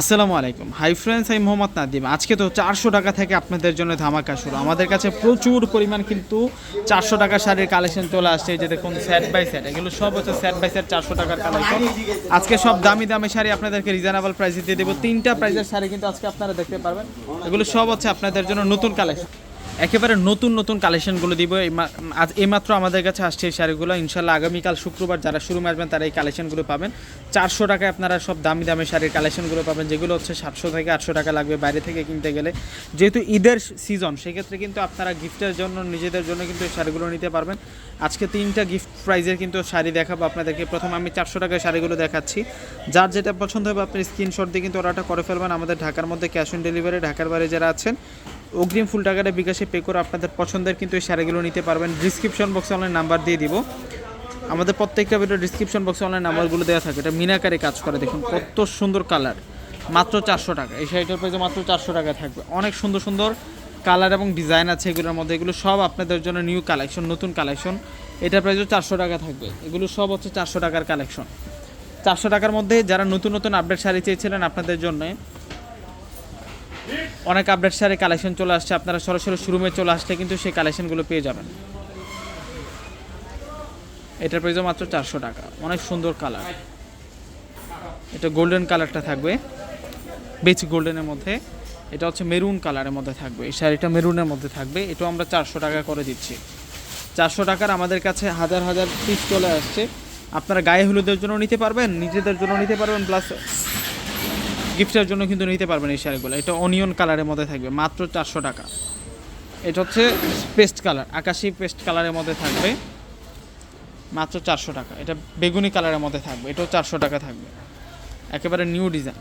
আসসালামু আলাইকুম। Hi friends আমি মোহাম্মদ নাদিম আজকে তো চারশো টাকা থেকে আপনাদের জন্য ধামাকা শুরু। আমাদের কাছে প্রচুর পরিমাণ কিন্তু চারশো টাকা শাড়ির কালেকশন চলে আসছে। যে দেখুন সেট বাই সেট এগুলো সব হচ্ছে সেট বাই সেট চারশো টাকার কালেকশন। আজকে সব দামি দামি শাড়ি আপনাদেরকে রিজনেবল প্রাইসে দিয়ে দেবো। তিনটা প্রাইসের শাড়ি কিন্তু আজকে আপনারা দেখতে পারবেন। এগুলো সব হচ্ছে আপনাদের জন্য নতুন কালেকশন। একেবারে নতুন নতুন কালেকশনগুলো দিব। আজ এইমাত্র আমাদের কাছে আসছে এই শাড়িগুলো। ইনশাল্লাহ আগামীকাল শুক্রবার যারা শুরুমে আসবেন, তারা এই কালেকশনগুলো পাবেন। চারশো টাকায় আপনারা সব দামি দামি শাড়ির কালেকশনগুলো পাবেন, যেগুলো হচ্ছে সাতশো থেকে আটশো টাকা লাগবে বাইরে থেকে কিনতে গেলে। যেহেতু ঈদের সিজন সেক্ষেত্রে কিন্তু আপনারা গিফটের জন্য, নিজেদের জন্য কিন্তু এই শাড়িগুলো নিতে পারবেন। আজকে তিনটা গিফট প্রাইজের কিন্তু শাড়ি দেখাবো আপনাদেরকে। প্রথম আমি চারশো টাকায় শাড়িগুলো দেখাচ্ছি। যার যেটা পছন্দ হবে, আপনি স্ক্রিনশট দিয়ে কিন্তু অর্ডারটা করে ফেলবেন। আমাদের ঢাকার মধ্যে ক্যাশ অন ডেলিভারি ঢাকার বাইরে যারা আছেন, অগ্রিম ফুল টাকাটা বিকাশে পে করে আপনাদের পছন্দের কিন্তু এই শাড়িগুলো নিতে পারবেন। ডিসক্রিপশন বক্সে অনলাইন নাম্বার দিয়ে দিব। আমাদের প্রত্যেকটা ভিডিও ডিসক্রিপশন বক্সে অনলাইন নাম্বারগুলো দেওয়া থাকে। এটা মিনাকারে কাজ করে, দেখুন কত সুন্দর কালার মাত্র চারশো টাকা। এই শাড়িটার প্রাইসে মাত্র চারশো টাকা থাকবে। অনেক সুন্দর সুন্দর কালার এবং ডিজাইন আছে এগুলোর মধ্যে। এগুলো সব আপনাদের জন্য নিউ কালেকশন নতুন কালেকশন এটার প্রাইসও চারশো টাকা থাকবে। এগুলো সব হচ্ছে চারশো টাকার কালেকশন চারশো টাকার মধ্যে যারা নতুন নতুন আপডেট শাড়ি চেয়েছিলেন আপনাদের জন্য অনেক আপডেট শাড়ি কালেকশন চলে আসছে, আপনারা সরাসরি শোরুমে চলে আসলে কিন্তু সেই কালেকশনগুলো পেয়ে যাবেন। এটার প্রাইসও মাত্র চারশো টাকা, অনেক সুন্দর কালার এটা গোল্ডেন কালারটা থাকবে বেচ গোল্ডেনের মধ্যে। এটা হচ্ছে মেরুন কালারের মধ্যে থাকবে, এই শাড়িটা মেরুনের মধ্যে থাকবে, এটাও আমরা চারশো টাকা করে দিচ্ছি। চারশো টাকার আমাদের কাছে হাজার হাজার পিস চলে আসছে। আপনারা গায়ে হলুদের জন্য নিতে পারবেন, নিজেদের জন্য নিতে পারবেন প্লাস গিফটের জন্য কিন্তু নিতে পারবেন এই শাড়িগুলো। এটা অনিয়ন কালারের মধ্যে থাকবে, মাত্র চারশো টাকা। এটা হচ্ছে পেস্ট কালার, আকাশি পেস্ট কালারের মধ্যে থাকবে, মাত্র চারশো টাকা। এটা বেগুনি কালারের মধ্যে থাকবে, এটাও চারশো টাকা থাকবে। একেবারে নিউ ডিজাইন।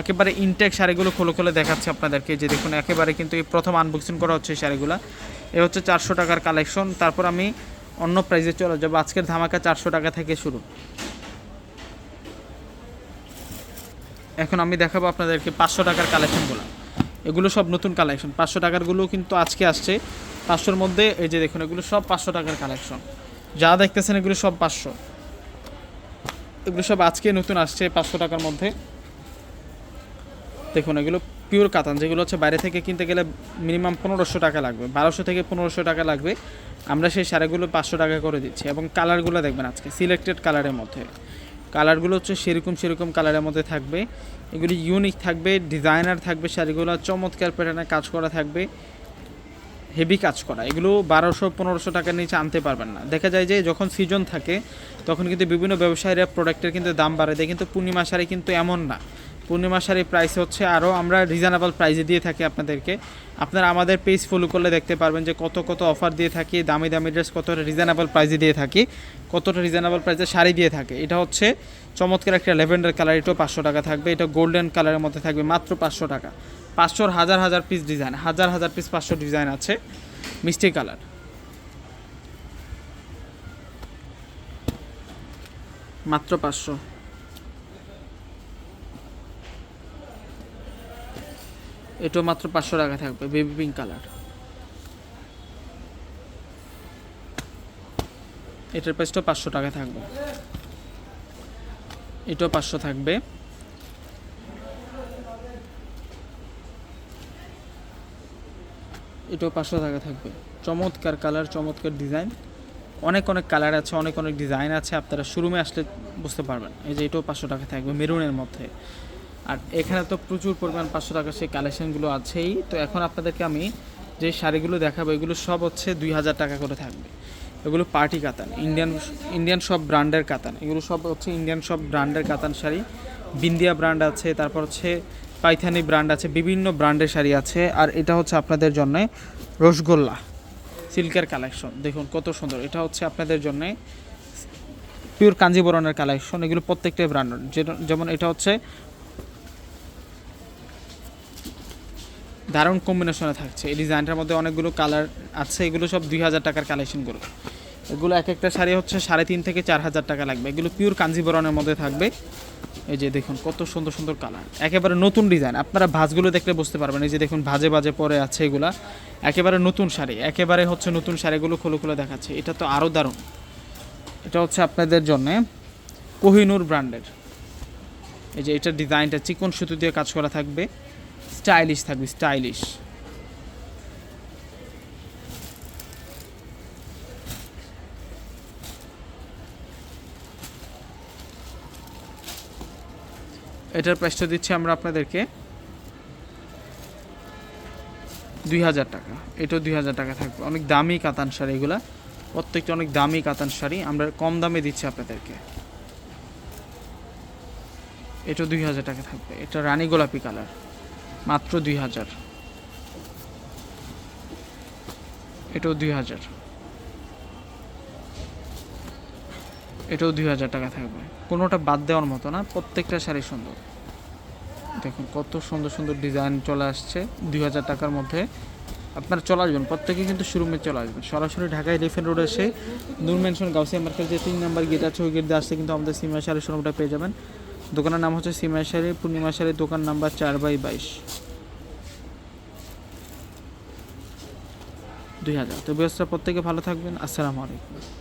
একেবারে ইনটেক শাড়িগুলো খোলো খোলে দেখাচ্ছে আপনাদেরকে, যে দেখুন একেবারে কিন্তু এই প্রথম আনবক্সিং করা হচ্ছে এই শাড়িগুলো। এ হচ্ছে চারশো টাকার কালেকশন তারপর আমি অন্য প্রাইজে চলে যাব। আজকের ধামাকা চারশো টাকা থেকে শুরু। এখন আমি দেখাবো আপনাদেরকে পাঁচশো টাকার কালেকশনগুলো এগুলো সব নতুন কালেকশন পাঁচশো টাকারগুলো কিন্তু আজকে আসছে। পাঁচশোর মধ্যে, এই যে দেখুন, এগুলো সব পাঁচশো টাকার কালেকশন যা দেখতেছেন, এগুলো সব পাঁচশো। এগুলো সব আজকে নতুন আসছে পাঁচশো টাকার মধ্যে। দেখুন, এগুলো পিওর কাতান, যেগুলো হচ্ছে বাইরে থেকে কিনতে গেলে মিনিমাম পনেরোশো টাকা লাগবে। বারোশো থেকে পনেরোশো টাকা লাগবে। আমরা সেই শাড়িগুলো পাঁচশো টাকা করে দিচ্ছি। এবং কালারগুলো দেখবেন আজকে সিলেক্টেড কালারের মধ্যে। কালারগুলো হচ্ছে সেরকম সেরকম কালারের মধ্যে থাকবে। এগুলি ইউনিক থাকবে ডিজাইনার থাকবে শাড়িগুলো, চমৎকার প্যাটার্নে কাজ করা থাকবে হেভি কাজ করা। এগুলো বারোশো, পনেরোশো টাকার নিচে আনতে পারবেন না। দেখা যায় যে যখন সিজন থাকে, তখন কিন্তু বিভিন্ন ব্যবসায়ীরা প্রোডাক্টের কিন্তু দাম বাড়ায় দেয়। কিন্তু পূর্ণিমা শাড়ি কিন্তু এমন না। পূর্ণিমা শাড়ির প্রাইস হচ্ছে আরও আমরা রিজনেবল প্রাইসে দিয়ে থাকি আপনাদেরকে। আপনারা আমাদের পেজ ফলো করলে দেখতে পারবেন যে কত কত অফার দিয়ে থাকি, দামি দামি ড্রেস কতটা রিজনেবল প্রাইসে দিয়ে থাকি, কতটা রিজনেবল প্রাইসে শাড়ি দিয়ে থাকে। এটা হচ্ছে চমৎকার একটা ল্যাভেন্ডার কালার এটাও পাঁচশো টাকা থাকবে, এটা গোল্ডেন কালারের মধ্যে থাকবে মাত্র পাঁচশো টাকা। পাঁচশোর হাজার হাজার পিস ডিজাইন হাজার হাজার পিস পাঁচশো ডিজাইন আছে, মিষ্টি কালার মাত্র পাঁচশো। এটাও মাত্র পাঁচশো টাকা থাকবে বেবি পিঙ্ক কালার এটার প্রাইসটাও পাঁচশো টাকা থাকবে। এটাও পাঁচশো থাকবে। এটাও পাঁচশো টাকা থাকবে। চমৎকার কালার চমৎকার ডিজাইন অনেক অনেক কালার আছে, অনেক অনেক ডিজাইন আছে, আপনারা শোরুমে আসলে বুঝতে পারবেন। এই যে এটাও পাঁচশো টাকা থাকবে মেরুনের মধ্যে। আর এখানে তো প্রচুর পরিমাণ পাঁচশো টাকা সেই কালেকশনগুলো আছেই। তো এখন আপনাদেরকে আমি যে শাড়িগুলো দেখাবো, এগুলো সব হচ্ছে দুই হাজার টাকা করে থাকবে। এগুলো পার্টি কাতান, ইন্ডিয়ান ইন্ডিয়ান সব ব্র্যান্ডের কাতান। এগুলো সব হচ্ছে ইন্ডিয়ান সব ব্র্যান্ডের কাতান শাড়ি। বিন্দিয়া ব্র্যান্ড আছে, তারপর হচ্ছে পাইথানি ব্র্যান্ড আছে, বিভিন্ন ব্র্যান্ডের শাড়ি আছে। আর এটা হচ্ছে আপনাদের জন্য রসগোল্লা সিল্কের কালেকশন দেখুন কত সুন্দর। এটা হচ্ছে আপনাদের জন্য পিওর কাঞ্জিবরণের কালেকশন এগুলো প্রত্যেকটাই ব্র্যান্ড যেমন এটা হচ্ছে দারুণ কম্বিনেশনে থাকছে। এই ডিজাইনটার মধ্যে অনেকগুলো কালার আছে, এগুলো সব দুই হাজার টাকার কালেকশনগুলো এগুলো এক একটা শাড়ি হচ্ছে সাড়ে তিন থেকে চার হাজার টাকা লাগবে। এগুলো পিওর কাঞ্জিবরণের মধ্যে থাকবে। এই যে দেখুন, কত সুন্দর সুন্দর কালার একেবারে নতুন ডিজাইন আপনারা ভাঁজগুলো দেখলে বুঝতে পারবেন। এই যে দেখুন, ভাজে ভাজে পরে আছে এগুলা। একেবারে নতুন শাড়ি। একেবারে হচ্ছে নতুন শাড়িগুলো খুলে খুলে দেখাচ্ছে। এটা তো আরও দারুণ। এটা হচ্ছে আপনাদের জন্যে কোহিনুর ব্র্যান্ডের। এই যে এটার ডিজাইনটা চিকন সুতো দিয়ে কাজ করা থাকবে। স্টাইলিশ থাকবে, স্টাইলিশ। এটার প্রাইসটা দিচ্ছি আমরা আপনাদেরকে দুই হাজার টাকা। এটাও দুই হাজার টাকা থাকবে। অনেক দামি কাতান শাড়ি এগুলা। প্রত্যেকটা অনেক দামি কাতান শাড়ি। আমরা কম দামে দিচ্ছি আপনাদেরকে। এটাও দুই হাজার টাকা থাকবে। এটা রানী গোলাপি কালার। মাত্র দুই হাজার। এটাও দুই হাজার। এটাও দুই হাজার টাকা থাকবে। কোনোটা বাদ দেওয়ার মতো না, প্রত্যেকটা শাড়ি সুন্দর। দেখুন কত সুন্দর সুন্দর ডিজাইন চলে আসছে দুই হাজার টাকার মধ্যে। আপনারা চলে আসবেন, প্রত্যেকে কিন্তু শোরুমে চলে আসবেন। সরাসরি ঢাকা এলিফেন্ট রোডে এসে নূর মেনশন গাউসিয়া মার্কেট যে তিন নাম্বার গেট আছে, ওই গেট দিয়ে আসতে কিন্তু আমাদের সিমা শাড়ি শোরুমটা পেয়ে যাবেন। দোকানের নাম হচ্ছে সিমা সারি পূর্ণিমা সারি দোকান নাম্বার চার বাই বাইশ। দুই হাজার। তো ব্যবস্থা প্রত্যেকে ভালো থাকবেন। আসসালামু আলাইকুম।